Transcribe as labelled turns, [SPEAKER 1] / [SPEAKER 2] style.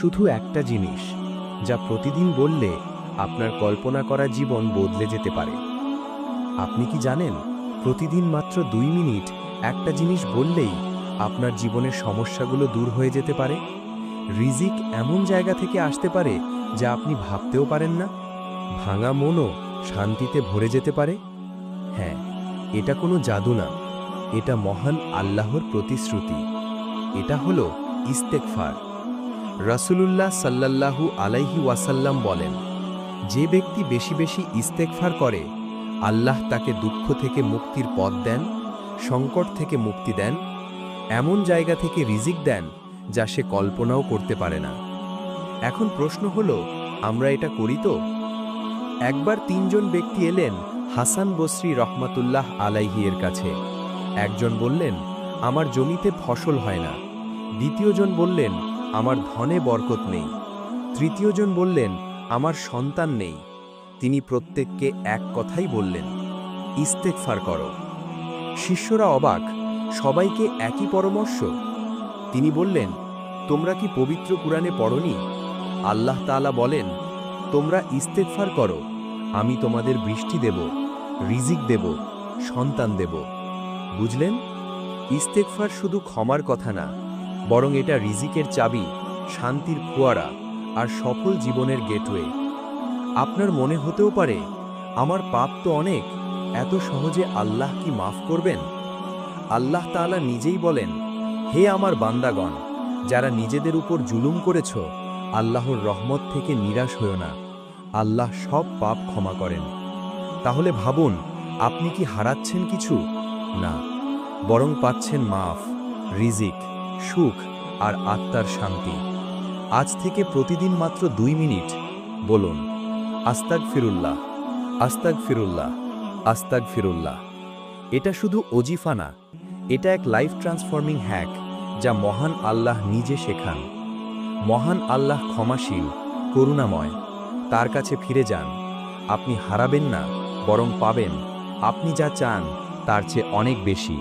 [SPEAKER 1] শুধু একটা জিনিস, যা প্রতিদিন বললে আপনার কল্পনা করা জীবন বদলে যেতে পারে। আপনি কি জানেন, প্রতিদিন মাত্র দুই মিনিট একটা জিনিস বললেই আপনার জীবনের সমস্যাগুলো দূর হয়ে যেতে পারে? রিজিক এমন জায়গা থেকে আসতে পারে যা আপনি ভাবতেও পারেন না? ভাঙা মনও শান্তিতে ভরে যেতে পারে? হ্যাঁ এটা কোনো জাদু না। এটা মহান আল্লাহর প্রতিশ্রুতি। এটা হলো ইস্তেকফার। রাসূলুল্লাহ সাল্লাল্লাহু আলাইহি ওয়াসাল্লাম বলেন, যে ব্যক্তি বেশি বেশি ইস্তেকফার করে, আল্লাহ তাকে দুঃখ থেকে মুক্তির পথ দেন, সংকট থেকে মুক্তি দেন, এমন জায়গা থেকে রিজিক দেন যা সে কল্পনাও করতে পারে না। এখন প্রশ্ন হলো, আমরা এটা করি তো? একবার তিনজন ব্যক্তি এলেন হাসান বসরি রহমাতুল্লাহ আলাইহি এর কাছে। একজন বললেন, আমার জমিতে ফসল হয় না। দ্বিতীয়জন বললেন আমার ধনে বরকত নেই। তৃতীয়জন বললেন, আমার সন্তান নেই। তিনি প্রত্যেককে এক কথাই বললেন ইস্তেকফার করো। শিষ্যরা অবাক সবাইকে একই পরামর্শ? তিনি বললেন, তোমরা কি পবিত্র কুরআনে পড়নি? আল্লাহ তাআলা বলেন, তোমরা ইস্তেকফার করো। আমি তোমাদের বৃষ্টি দেব, রিজিক দেব, সন্তান দেব। বুঝলেন? ইস্তেকফার শুধু ক্ষমার কথা না বরং এটা রিজিকের চাবি, শান্তির ফোয়ারা আর সফল জীবনের গেটওয়ে। আপনার মনে হতেও পারে, আমার পাপ তো অনেক, এত সহজে আল্লাহ কি মাফ করবেন? আল্লাহ তাআলা নিজেই বলেন, হে আমার বান্দাগণ, যারা নিজেদের উপর জুলুম করেছ, আল্লাহর রহমত থেকে নিরাশ হও না। আল্লাহ সব পাপ ক্ষমা করেন। তাহলে ভাবুন, আপনি কি হারাচ্ছেন কিছু? না, বরং পাচ্ছেন মাফ, রিজিক। সুখ আর আত্মার শান্তি। আজ থেকে প্রতিদিন মাত্র দুই মিনিট। বলুন আস্তাক ফিরুল্লাহ আস্তাক ফিরুল্লাহ আস্তাক ফিরুল্লাহ এটা শুধু অজিফা না, এটা এক লাইফ ট্রান্সফর্মিং হ্যাক যা মহান আল্লাহ নিজে শেখান। মহান আল্লাহ ক্ষমাশীল, করুণাময়, তার কাছে ফিরে যান। আপনি হারাবেন না, বরং পাবেন। আপনি যা চান, তার চেয়ে অনেক বেশি।